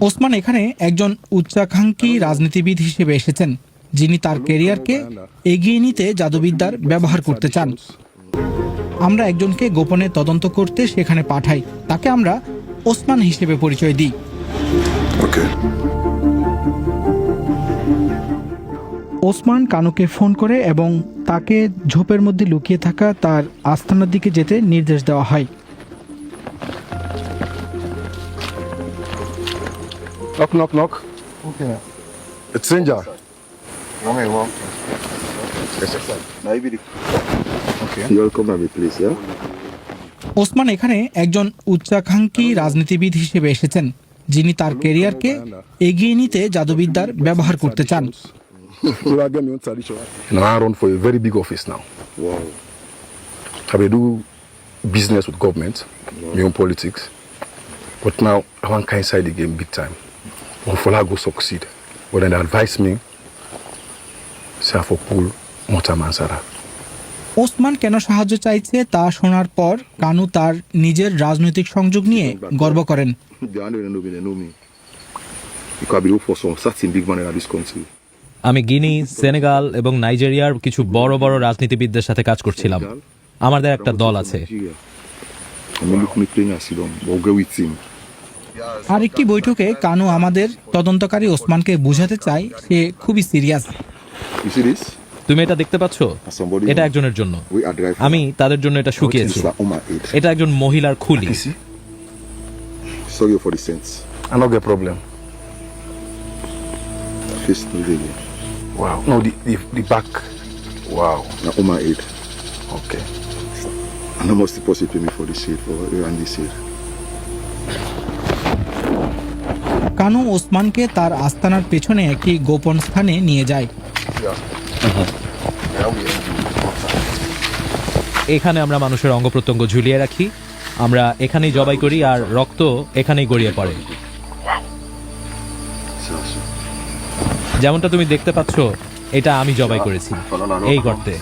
ওসমান এখানে একজন উচ্চাকাঙ্ক্ষী রাজনীতিবিদ হিসেবে এসেছেন যিনি তার কেরিয়ারকে এগিয়ে নিতে জাদুবিদ্যার ব্যবহার করতে চান। আমরা একজনকে গোপনে তদন্ত করতে সেখানে পাঠাই তাকে আমরা ওসমান হিসেবে পরিচয় দিই। ওসমান কানুকে ফোন করে এবং তাকে ঝোপের মধ্যে লুকিয়ে থাকা তার আস্তানার দিকে যেতে নির্দেশ দেওয়া হয়। Knock, knock, knock. Okay. A stranger. One minute. Yes, sir. Okay. you will come at me, please, yeah? Osman এখানে একজন উচ্চাকাঙ্ক্ষী রাজনীতিবিদ হিসেবে এসেছেন যিনি তার কেরিয়ারকে এগিয়ে নিতে জাদুবিদ্যার ব্যবহার করতে চান. And I run for a very big office now. Wow. I will do business with government, my own politics. But now I want to inside the game big time. One for go succeed. But then they advise me, say for pull Motaman Sara. Osman কেন সাহায্য চাইছে তা শোনার পর কানু তার নিজের রাজনৈতিক সংযোগ নিয়ে গর্ব করেন The one they know me, they know me. You can be for some certain big man in this country. আমি গিনি সেনেগাল এবং নাইজেরিয়ার কিছু বড় বড় রাজনীতিবিদদের সাথে কাজ করছিলাম আমাদের একটা দল আছে আরেকটি বৈঠকে কানু আমাদের তদন্তকারী ওসমানকে বোঝাতে চায় সে খুবই সিরিয়াস? তুমি এটা দেখতে পাচ্ছ এটা একজনের জন্য. আমি তাদের জন্য এটা শুকিয়েছি. এটা একজন মহিলার খুলি. I. Wow. No, the, the, the back. Wow. Okay. And how much deposit me for this shade, for you and this shade? Kanu ওসমানকে তার আস্তানার পেছনে একটি গোপন স্থানে নিয়ে যায়। এখানে আমরা মানুষের অঙ্গ প্রত্যঙ্গ ঝুলিয়ে রাখি। আমরা এখানেই জবাই করি আর রক্ত এখানেই গড়িয়ে পড়ে। যেমনটা তুমি দেখতে পাচ্ছ, এটা আমি জবাই করেছি। এই গর্তে।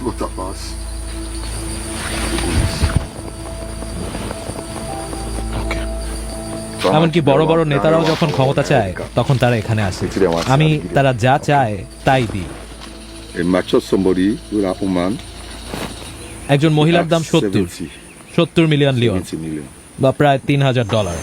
এমনকি বড় বড় নেতারাও যখন ক্ষমতা চায় তখন তারা এখানে আসে। আমি তারা যা চায় তাই দিই. একজন মহিলার দাম সত্তর 70, সত্তর মিলিয়ন লিওন 70 বা প্রায় তিন হাজার ডলার।